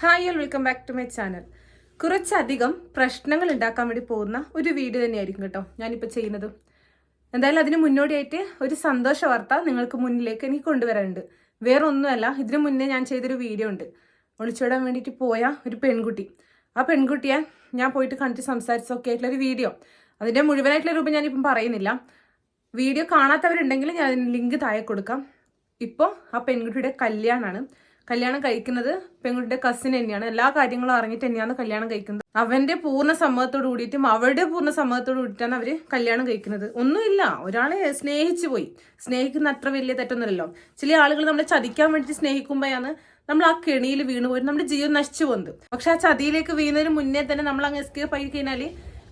Hi all welcome back to my channel കുറച്ചധികം പ്രശ്നങ്ങൾ ഉണ്ടാക്കാൻ വേണ്ടി പോകുന്ന ഒരു വീഡിയോ തന്നെയായിരിക്കും കേട്ടോ ഞാനിപ്പോൾ ചെയ്യുന്നത്. എന്തായാലും അതിന് മുന്നോടിയായിട്ട് ഒരു സന്തോഷ വാർത്ത നിങ്ങൾക്ക് മുന്നിലേക്ക് എനിക്ക് കൊണ്ടുവരാനുണ്ട്. വേറെ ഒന്നുമല്ല ഇതിനു മുന്നേ ഞാൻ ചെയ്തൊരു വീഡിയോ ഉണ്ട്. ഒളിച്ചോടാൻ വേണ്ടിയിട്ട് പോയ ഒരു പെൺകുട്ടി. ആ പെൺകുട്ടിയെ ഞാൻ പോയിട്ട് കണ്ടിട്ട് സംസാരിച്ചൊക്കെ ആയിട്ടുള്ള ഒരു വീഡിയോ അതിന്റെ മുഴുവനായിട്ടുള്ള രൂപം ഞാനിപ്പം പറയുന്നില്ല. വീഡിയോ കാണാത്തവരുണ്ടെങ്കിൽ ഞാൻ ലിങ്ക് താഴെ കൊടുക്കാം. ഇപ്പോൾ ആ പെൺകുട്ടിയുടെ കല്യാണമാണ് കല്യാണം കഴിക്കുന്നത് പെൺകുട്ടിയുടെ കസിൻ തന്നെയാണ്. എല്ലാ കാര്യങ്ങളും അറിഞ്ഞിട്ട് തന്നെയാണ് കല്യാണം കഴിക്കുന്നത്. അവന്റെ പൂർണ സമ്മതത്തോട് കൂടിയിട്ടും അവരുടെ പൂർണ സമ്മതത്തോട് കൂടിയിട്ടാണ് അവർ കല്യാണം കഴിക്കുന്നത്. ഒന്നുമില്ല. ഒരാളെ സ്നേഹിച്ചു പോയി. സ്നേഹിക്കുന്ന അത്ര വലിയ തെറ്റൊന്നുമല്ലല്ലോ. ചില ആളുകൾ നമ്മളെ ചതിക്കാൻ വേണ്ടിയിട്ട് സ്നേഹിക്കുമ്പോഴാണ് നമ്മൾ ആ കെണിയിൽ വീണ് പോയി നമ്മുടെ ജീവൻ നശിച്ചു പോകുന്നത്. പക്ഷെ ആ ചതിയിലേക്ക് വീണതിന് മുന്നേ തന്നെ നമ്മൾ അങ്ങ് എസ്കേപ്പ് ആയി കഴിഞ്ഞാൽ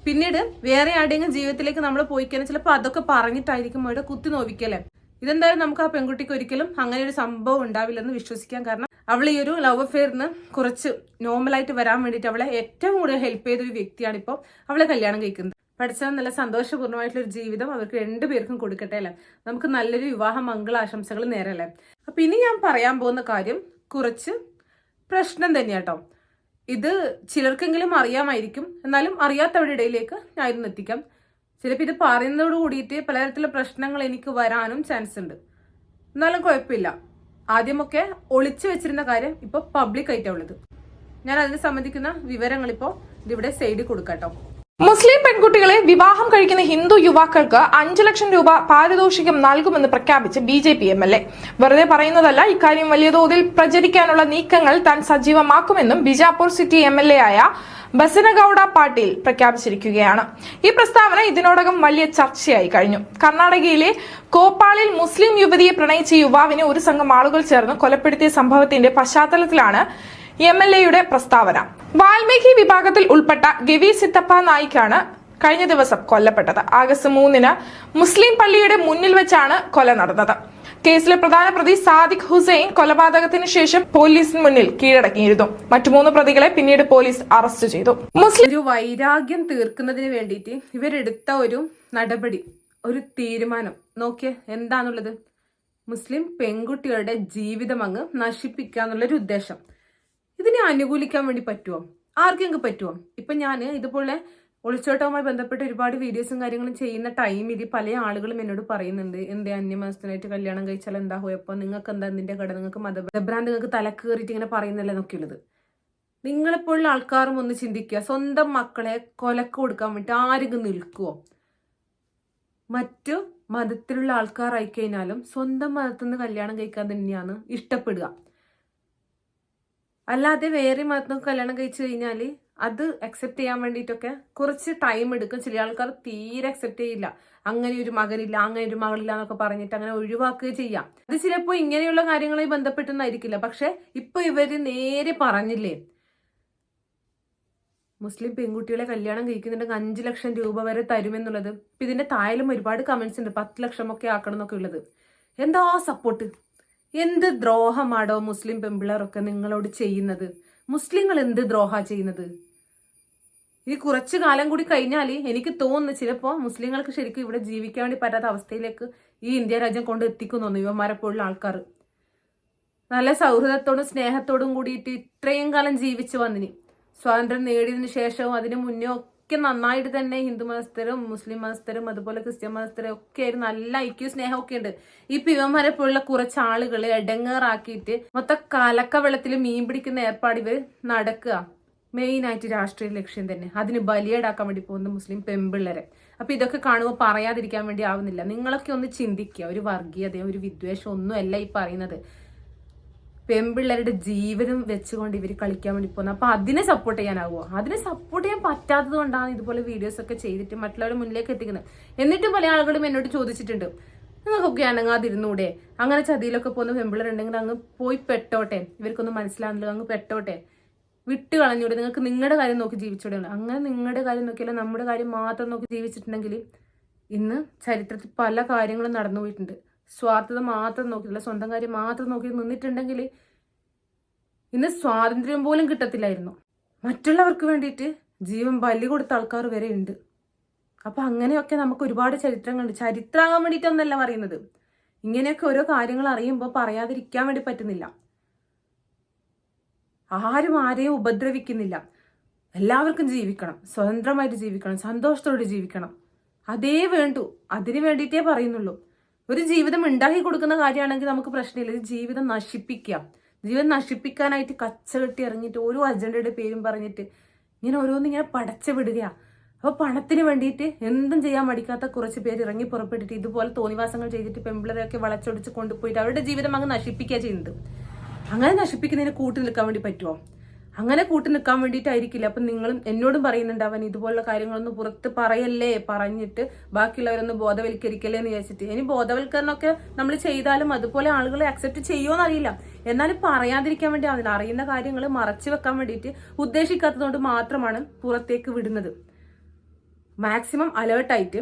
പിന്നീട് വേറെ ആരുടെയെങ്കിലും ജീവിതത്തിലേക്ക് നമ്മൾ പോയി കഴിഞ്ഞാൽ ചിലപ്പോൾ അതൊക്കെ പറഞ്ഞിട്ടായിരിക്കും അവിടെ കുത്തി നോവിക്കല്ലേ ഇതെന്തായാലും നമുക്ക് ആ പെൺകുട്ടിക്ക് ഒരിക്കലും അങ്ങനെ ഒരു സംഭവം ഉണ്ടാവില്ലെന്ന് വിശ്വസിക്കാൻ കാരണം അവൾ ഈ ഒരു ലവ് അഫെയറിന് കുറച്ച് നോർമലായിട്ട് വരാൻ വേണ്ടിയിട്ട് അവളെ ഏറ്റവും കൂടുതൽ ഹെൽപ്പ് ചെയ്ത ഒരു വ്യക്തിയാണ് ഇപ്പോൾ അവളെ കല്യാണം കഴിക്കുന്നത്. പഠിച്ചാൽ നല്ല സന്തോഷപൂർണമായിട്ടുള്ള ഒരു ജീവിതം അവർക്ക് രണ്ടുപേർക്കും കൊടുക്കട്ടെ അല്ലേ? നമുക്ക് നല്ലൊരു വിവാഹ മംഗളാശംസകൾ നേരല്ലേ അപ്പൊ ഇനി ഞാൻ പറയാൻ പോകുന്ന കാര്യം കുറച്ച് പ്രശ്നം തന്നെയാട്ടോ ഇത് ചിലർക്കെങ്കിലും അറിയാമായിരിക്കും. എന്നാലും അറിയാത്തവരുടെ ഇടയിലേക്ക് ഞാൻ ഇന്ന് എത്തിക്കാം. ചിലപ്പോൾ ഇത് പറയുന്നതോട് കൂടിയിട്ട് പലതരത്തിലുള്ള പ്രശ്നങ്ങൾ എനിക്ക് വരാനും ചാൻസ് ഉണ്ട്. എന്നാലും കുഴപ്പമില്ല. ആദ്യമൊക്കെ ഒളിച്ചു വെച്ചിരുന്ന കാര്യം ഇപ്പോൾ പബ്ലിക് ആയിട്ടാണ് ഉള്ളത്. ഞാൻ അതിനെ സംബന്ധിക്കുന്ന വിവരങ്ങൾ ഇപ്പോൾ ഇതിവിടെ സൈഡിൽ കൊടുക്കട്ടോ മുസ്ലിം പെൺകുട്ടികളെ വിവാഹം കഴിക്കുന്ന ഹിന്ദു യുവാക്കൾക്ക് അഞ്ചു ലക്ഷം രൂപ പാരിതോഷികം നൽകുമെന്ന് പ്രഖ്യാപിച്ച് B J P M L A. വെറുതെ പറയുന്നതല്ല ഇക്കാര്യം വലിയ തോതിൽ പ്രചരിക്കാനുള്ള നീക്കങ്ങൾ താൻ സജീവമാക്കുമെന്നും Bijapur city M L A ആയ ബസനഗൌഡ പാട്ടീൽ പ്രഖ്യാപിച്ചിരിക്കുകയാണ്. ഈ പ്രസ്താവന ഇതിനോടകം വലിയ ചർച്ചയായി കഴിഞ്ഞു. കർണാടകയിലെ കോപ്പാളിൽ മുസ്ലിം യുവതിയെ പ്രണയിച്ച യുവാവിനെ ഒരു സംഘം ആളുകൾ ചേർന്ന് കൊലപ്പെടുത്തിയ സംഭവത്തിന്റെ പശ്ചാത്തലത്തിലാണ് എം എൽ എയുടെ പ്രസ്താവന. വാൽമീകി വിഭാഗത്തിൽ ഉൾപ്പെട്ട ഗവി സിത്തപ്പ നായിക്കാണ് കഴിഞ്ഞ ദിവസം കൊല്ലപ്പെട്ടത്. ആഗസ്റ്റ് മൂന്നിന് മുസ്ലിം പള്ളിയുടെ മുന്നിൽ വെച്ചാണ് കൊല നടന്നത്. കേസിലെ പ്രധാന പ്രതി സാദിഖ് ഹുസൈൻ കൊലപാതകത്തിന് ശേഷം പോലീസിന് മുന്നിൽ കീഴടക്കിയിരുന്നു. മറ്റു മൂന്ന് പ്രതികളെ പിന്നീട് പോലീസ് അറസ്റ്റ് ചെയ്തു. മുസ്ലിം ഒരു വൈരാഗ്യം തീർക്കുന്നതിന് വേണ്ടിയിട്ട് ഇവരെടുത്ത ഒരു നടപടി ഒരു തീരുമാനം. നോക്കിയേ എന്താണുള്ളത് മുസ്ലിം പെൺകുട്ടികളുടെ ജീവിതം അങ്ങ് നശിപ്പിക്കുക എന്നുള്ളൊരു ഉദ്ദേശം. ഇതിനെ അനുകൂലിക്കാൻ വേണ്ടി പറ്റുമോ ആർക്കെങ്കിലും പറ്റുമോ ഇപ്പൊ ഞാൻ ഇതുപോലെ ഒളിച്ചോട്ടവുമായി ബന്ധപ്പെട്ട് ഒരുപാട് വീഡിയോസും കാര്യങ്ങളും ചെയ്യുന്ന ടൈം ടൈമിൽ പല ആളുകളും എന്നോട് പറയുന്നുണ്ട്. എന്തേ അന്യമാസത്തിനായിട്ട് കല്യാണം കഴിച്ചാൽ എന്താ പോയപ്പോ നിങ്ങൾക്ക് എന്താ നിന്റെ കട? നിങ്ങൾക്ക് മതഭ്രാന്ത് നിങ്ങൾക്ക് തലക്കേറിയിട്ട് ഇങ്ങനെ പറയുന്നല്ലേ എന്നൊക്കെയുള്ളത് നിങ്ങളെപ്പോഴുള്ള ആൾക്കാരും ഒന്ന് ചിന്തിക്കുക. സ്വന്തം മക്കളെ കൊലക്ക് കൊടുക്കാൻ വേണ്ടി ആരെങ്കിലും നിൽക്കുമോ മറ്റു മതത്തിലുള്ള ആൾക്കാരായി കഴിഞ്ഞാലും സ്വന്തം മതത്തിൽ നിന്ന് കല്യാണം കഴിക്കാൻ തന്നെയാണ് ഇഷ്ടപ്പെടുക. അല്ലാതെ വേറെ മതത്തിൽ കല്യാണം കഴിച്ചു കഴിഞ്ഞാൽ അത് അക്സെപ്റ്റ് ചെയ്യാൻ വേണ്ടിയിട്ടൊക്കെ കുറച്ച് ടൈം എടുക്കും. ചില ആൾക്കാർ തീരെ അക്സെപ്റ്റ് ചെയ്യില്ല. അങ്ങനെ ഒരു മകനില്ല അങ്ങനെ ഒരു മകളില്ല എന്നൊക്കെ പറഞ്ഞിട്ട് അങ്ങനെ ഒഴിവാക്കുക ചെയ്യാം. അത് ചിലപ്പോൾ ഇങ്ങനെയുള്ള കാര്യങ്ങളുമായി ബന്ധപ്പെട്ടെന്നായിരിക്കില്ല. പക്ഷെ ഇപ്പൊ ഇവർ നേരെ പറഞ്ഞില്ലേ? മുസ്ലിം പെൺകുട്ടികളെ കല്യാണം കഴിക്കുന്നുണ്ടെങ്കിൽ അഞ്ചു ലക്ഷം രൂപ വരെ തരുമെന്നുള്ളത്. ഇപ്പൊ ഇതിന്റെ തായാലും ഒരുപാട് കമന്റ്സ് ഉണ്ട്. പത്ത് ലക്ഷം ഒക്കെ ആക്കണം എന്നൊക്കെ ഉള്ളത്. എന്താ സപ്പോർട്ട് എന്ത് ദ്രോഹമാടോ മുസ്ലിം പെമ്പിളറൊക്കെ നിങ്ങളോട് ചെയ്യുന്നത്? മുസ്ലിങ്ങൾ എന്ത് ദ്രോഹ ചെയ്യുന്നത്? ഇനി കുറച്ചു കാലം കൂടി കഴിഞ്ഞാൽ എനിക്ക് തോന്നുന്നു ചിലപ്പോൾ മുസ്ലിങ്ങൾക്ക് ശരിക്കും ഇവിടെ ജീവിക്കാൻ വേണ്ടി പറ്റാത്ത അവസ്ഥയിലേക്ക് ഈ ഇന്ത്യ രാജ്യം കൊണ്ട് എത്തിക്കുന്നു യുവന്മാരെ പോലുള്ള ആൾക്കാർ നല്ല സൗഹൃദത്തോടും സ്നേഹത്തോടും കൂടിയിട്ട് ഇത്രയും കാലം ജീവിച്ചു വന്നിന്. സ്വാതന്ത്ര്യം നേടിയതിനു ശേഷവും അതിനു മുന്നേ ഒക്കെ നന്നായിട്ട് തന്നെ ഹിന്ദു മതസ്ഥരും മുസ്ലിം മതസ്ഥരും അതുപോലെ ക്രിസ്ത്യൻ മതസ്ഥരും ഒക്കെ ആയിട്ട് നല്ല ഐക്യ സ്നേഹമൊക്കെ ഉണ്ട്. ഈ ഇവന്മാരെ പോലുള്ള കുറച്ച് ആളുകളെ എടങ്ങേറാക്കിയിട്ട് മൊത്തം കലക്ക വെള്ളത്തിൽ മീൻ പിടിക്കുന്ന ഏർപ്പാട് ഇവർ നടക്കുക. മെയിൻ ആയിട്ട് രാഷ്ട്രീയ ലക്ഷ്യം തന്നെ. അതിന് ബലിയേടാക്കാൻ വേണ്ടി പോകുന്ന മുസ്ലിം പെമ്പിള്ളരെ. അപ്പൊ ഇതൊക്കെ കാണുമ്പോൾ പറയാതിരിക്കാൻ വേണ്ടി ആവുന്നില്ല. നിങ്ങളൊക്കെ ഒന്ന് ചിന്തിക്കുക. ഒരു വർഗീയതയോ ഒരു വിദ്വേഷം ഒന്നും ഒന്നുമല്ല ഈ പറയുന്നത്. പെൺപിള്ളേരുടെ ജീവനും വെച്ചുകൊണ്ട് ഇവർ കളിക്കാൻ വേണ്ടി പോകുന്നത് അപ്പൊ അതിനെ സപ്പോർട്ട് ചെയ്യാനാവുമോ അതിനെ സപ്പോർട്ട് ചെയ്യാൻ പറ്റാത്തത് കൊണ്ടാണ് ഇതുപോലെ വീഡിയോസ് ഒക്കെ ചെയ്തിട്ട് മറ്റുള്ളവരുടെ മുന്നിലേക്ക് എത്തിക്കുന്നത്. എന്നിട്ടും പല ആളുകളും എന്നോട് ചോദിച്ചിട്ടുണ്ട്. നിങ്ങൾക്കൊക്കെ അനങ്ങാതിരുന്നൂടെ? അങ്ങനെ ചതിയിലൊക്കെ പോകുന്ന പെൺപിള്ളേരുണ്ടെങ്കിൽ അങ്ങ് പോയി പെട്ടോട്ടെ. ഇവർക്കൊന്നും മനസ്സിലാകുന്നില്ല അങ്ങ് പെട്ടോട്ടെ. വിട്ട് കളഞ്ഞൂടെ. നിങ്ങൾക്ക് നിങ്ങളുടെ കാര്യം നോക്കി ജീവിച്ചൂടെ? അങ്ങനെ നിങ്ങളുടെ കാര്യം നോക്കിയല്ല നമ്മുടെ കാര്യം മാത്രം നോക്കി ജീവിച്ചിട്ടുണ്ടെങ്കിൽ ഇന്ന് ചരിത്രത്തിൽ പല കാര്യങ്ങളും നടന്നു പോയിട്ടുണ്ട്. സ്വാർത്ഥത മാത്രം നോക്കിയിട്ടില്ല സ്വന്തം കാര്യം മാത്രം നോക്കി നിന്നിട്ടുണ്ടെങ്കിൽ ഇന്ന് സ്വാതന്ത്ര്യം പോലും കിട്ടത്തില്ലായിരുന്നു. മറ്റുള്ളവർക്ക് വേണ്ടിയിട്ട് ജീവൻ ബലി കൊടുത്ത ആൾക്കാർ വരെ ഉണ്ട്. അപ്പൊ അങ്ങനെയൊക്കെ നമുക്ക് ഒരുപാട് ചരിത്രങ്ങളുണ്ട്. ചരിത്രമാകാൻ വേണ്ടിയിട്ടൊന്നല്ല പറയുന്നത്. ഇങ്ങനെയൊക്കെ ഓരോ കാര്യങ്ങൾ അറിയുമ്പോൾ പറയാതിരിക്കാൻ വേണ്ടി പറ്റുന്നില്ല. ആരും ആരെയും ഉപദ്രവിക്കുന്നില്ല. എല്ലാവർക്കും ജീവിക്കണം. സ്വതന്ത്രമായിട്ട് ജീവിക്കണം. സന്തോഷത്തോടെ ജീവിക്കണം. അതേ വേണ്ടു. അതിന് വേണ്ടിയിട്ടേ പറയുന്നുള്ളൂ. ഒരു ജീവിതം ഉണ്ടാക്കി കൊടുക്കുന്ന കാര്യമാണെങ്കിൽ നമുക്ക് പ്രശ്നമില്ല. ഒരു ജീവിതം നശിപ്പിക്കാം. ജീവിതം നശിപ്പിക്കാനായിട്ട് കച്ചകെട്ടി ഇറങ്ങിയിട്ട് ഓരോ അജണ്ടയുടെ പേരും പറഞ്ഞിട്ട് ഇങ്ങനെ ഓരോന്ന് ഇങ്ങനെ പടച്ച വിടുകയാണ് അപ്പൊ പണത്തിന് വേണ്ടിയിട്ട് എന്തും ചെയ്യാൻ മടിക്കാത്ത കുറച്ച് പേര് ഇറങ്ങി പുറപ്പെട്ടിട്ട് ഇതുപോലെ തോന്നിവാസങ്ങൾ ചെയ്തിട്ട് പെമ്പിളരെയൊക്കെ വളച്ചൊടിച്ച് കൊണ്ടുപോയിട്ട് അവരുടെ ജീവിതം അങ്ങ് നശിപ്പിക്കുക ചെയ്യുന്നത്. അങ്ങനെ നശിപ്പിക്കുന്നതിന് കൂട്ടി നിൽക്കാൻ വേണ്ടി പറ്റുമോ അങ്ങനെ കൂട്ടി നിൽക്കാൻ വേണ്ടിയിട്ടായിരിക്കില്ല. അപ്പം നിങ്ങളും എന്നോടും പറയുന്നുണ്ട് അവൻ ഇതുപോലുള്ള കാര്യങ്ങളൊന്നും പുറത്ത് പറയല്ലേ? പറഞ്ഞിട്ട് ബാക്കിയുള്ളവരൊന്ന് ബോധവൽക്കരിക്കല്ലേ എന്ന് വിചാരിച്ചിട്ട്. ഇനി ബോധവൽക്കരണമൊക്കെ നമ്മൾ ചെയ്താലും അതുപോലെ ആളുകളെ അക്സെപ്റ്റ് ചെയ്യുമോ എന്നറിയില്ല എന്നാലും പറയാതിരിക്കാൻ വേണ്ടി അതിൽ അറിയുന്ന കാര്യങ്ങൾ മറച്ചു വെക്കാൻ വേണ്ടിയിട്ട് ഉദ്ദേശിക്കാത്തതുകൊണ്ട് മാത്രമാണ് പുറത്തേക്ക് വിടുന്നത്. മാക്സിമം അലേർട്ടായിട്ട്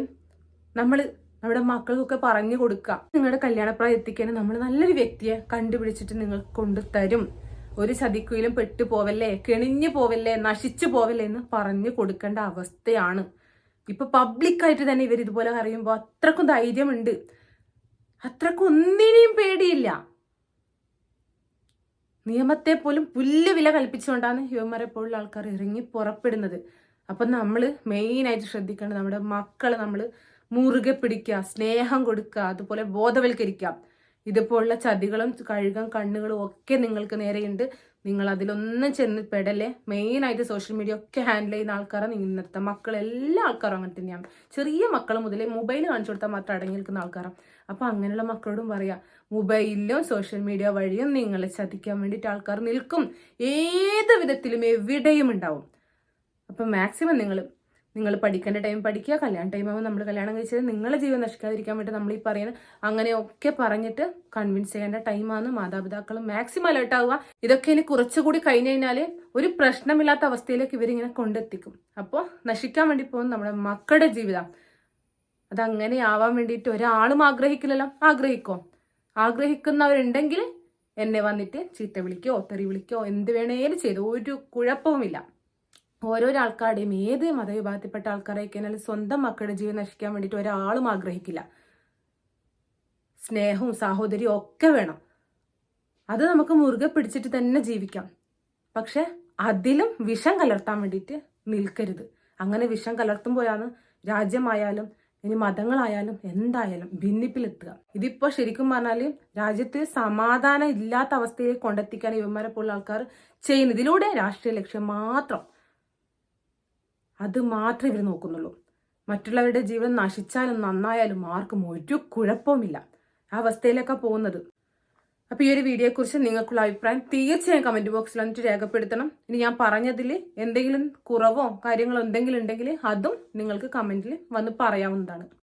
നമ്മൾ നമ്മുടെ മക്കൾക്കൊക്കെ പറഞ്ഞു കൊടുക്കുക. നിങ്ങളുടെ കല്യാണപ്രായം എത്തിക്കാൻ നമ്മൾ നല്ലൊരു വ്യക്തിയെ കണ്ടുപിടിച്ചിട്ട് നിങ്ങൾ കൊണ്ടുതരും. ഒരു ചതിക്കുയിലും പെട്ടു പോവല്ലേ കെണിഞ്ഞു പോവല്ലേ നശിച്ചു പോവല്ലേ എന്ന് പറഞ്ഞു കൊടുക്കേണ്ട അവസ്ഥയാണ്. ഇപ്പൊ പബ്ലിക്കായിട്ട് തന്നെ ഇവർ ഇതുപോലെ അറിയുമ്പോൾ അത്രക്കും ധൈര്യമുണ്ട്. അത്രക്കും ഒന്നിനെയും പേടിയില്ല. നിയമത്തെ പോലും പുല്ല് വില കൽപ്പിച്ചുകൊണ്ടാണ് യുവന്മാരെ പോലുള്ള ആൾക്കാർ ഇറങ്ങി പുറപ്പെടുന്നത്. അപ്പം നമ്മൾ മെയിനായിട്ട് ശ്രദ്ധിക്കേണ്ടത് നമ്മുടെ മക്കളെ നമ്മൾ മുറുകെ പിടിക്കുക സ്നേഹം കൊടുക്കുക അതുപോലെ ബോധവൽക്കരിക്കുക. ഇതുപോലുള്ള ചതികളും കഴുകം കണ്ണുകളും ഒക്കെ നിങ്ങൾക്ക് നേരെയുണ്ട്. നിങ്ങൾ അതിലൊന്നും ചെന്ന് പെടല്ലേ? മെയിനായിട്ട് സോഷ്യൽ മീഡിയ ഒക്കെ ഹാൻഡിൽ ചെയ്യുന്ന ആൾക്കാരാണ് ഇന്നത്തെ മക്കൾ എല്ലാ ആൾക്കാരും അങ്ങനെ തന്നെയാണ്. ചെറിയ മക്കൾ മുതലേ മൊബൈൽ കാണിച്ചു കൊടുത്താൽ മാത്രം അടങ്ങി നിൽക്കുന്ന ആൾക്കാരാണ് അപ്പം അങ്ങനെയുള്ള മക്കളോടും പറയാം മൊബൈലിലും സോഷ്യൽ മീഡിയ വഴിയും നിങ്ങളെ ചതിക്കാൻ വേണ്ടിയിട്ട് ആൾക്കാർ നിൽക്കും. ഏത് വിധത്തിലും എവിടെയും ഉണ്ടാവും. അപ്പം മാക്സിമം നിങ്ങൾ നിങ്ങൾ പഠിക്കേണ്ട ടൈം പഠിക്കുക കല്യാണ ടൈം ആകുമ്പോൾ നമ്മൾ കല്യാണം കഴിച്ചത് നിങ്ങളെ ജീവൻ നശിക്കാതിരിക്കാൻ വേണ്ടി നമ്മൾ ഈ പറയുന്ന അങ്ങനെയൊക്കെ പറഞ്ഞിട്ട് കൺവിൻസ് ചെയ്യേണ്ട ടൈമാണ് മാതാപിതാക്കൾ മാക്സിമം അലേർട്ട് ആവുക. ഇതൊക്കെ ഇനി കുറച്ചുകൂടി കഴിഞ്ഞു കഴിഞ്ഞാൽ ഒരു പ്രശ്നമില്ലാത്ത അവസ്ഥയിലേക്ക് ഇവരിങ്ങനെ കൊണ്ടെത്തിക്കും. അപ്പോൾ നശിക്കാൻ വേണ്ടി പോകുന്ന നമ്മുടെ മക്കളുടെ ജീവിതം. അതങ്ങനെ ആവാൻ വേണ്ടിയിട്ട് ഒരാളും ആഗ്രഹിക്കില്ലല്ലോ. ആഗ്രഹിക്കോ? ആഗ്രഹിക്കുന്നവരുണ്ടെങ്കിൽ എന്നെ വന്നിട്ട് ചീത്ത വിളിക്കോ തെറി വിളിക്കോ എന്ത് വേണേലും ചെയ്തു. ഒരു കുഴപ്പവുമില്ല. ഓരോരോ ആൾക്കാരുടെയും ഏത് മതവിഭാഗത്തിൽപ്പെട്ട ആൾക്കാരെയൊക്കെയാലും സ്വന്തം മക്കളുടെ ജീവൻ നശിക്കാൻ വേണ്ടിയിട്ട് ഒരാളും ആഗ്രഹിക്കില്ല. സ്നേഹവും സാഹോദര്യവും ഒക്കെ വേണം. അത് നമുക്ക് മുറുകെ പിടിച്ചിട്ട് തന്നെ ജീവിക്കാം. പക്ഷെ അതിലും വിഷം കലർത്താൻ വേണ്ടിയിട്ട് നിൽക്കരുത്. അങ്ങനെ വിഷം കലർത്തുമ്പോഴാണ് രാജ്യമായാലും ഇനി മതങ്ങളായാലും എന്തായാലും ഭിന്നിപ്പിലെത്തുക. ഇതിപ്പോൾ ശരിക്കും പറഞ്ഞാൽ രാജ്യത്ത് സമാധാനം ഇല്ലാത്ത അവസ്ഥയിൽ കൊണ്ടെത്തിക്കാൻ ഇവന്മാരെ പോലുള്ള ആൾക്കാർ ചെയ്യുന്നതിലൂടെ രാഷ്ട്രീയ ലക്ഷ്യം മാത്രം അത് മാത്രമേ ഇവർ നോക്കുന്നുള്ളൂ. മറ്റുള്ളവരുടെ ജീവൻ നശിച്ചാലും നന്നായാലും ആർക്കും ഒരു കുഴപ്പവുമില്ല. ആ അവസ്ഥയിലൊക്കെ പോകുന്നത്. അപ്പോൾ ഈ ഒരു വീഡിയോയെക്കുറിച്ച് നിങ്ങൾക്കുള്ള അഭിപ്രായം തീർച്ചയായും കമന്റ് ബോക്സിൽ വന്നിട്ട് രേഖപ്പെടുത്തണം. ഇനി ഞാൻ പറഞ്ഞതിൽ എന്തെങ്കിലും കുറവോ കാര്യങ്ങളോ എന്തെങ്കിലും ഉണ്ടെങ്കിൽ അതും നിങ്ങൾക്ക് കമന്റിൽ വന്ന് പറയാവുന്നതാണ്.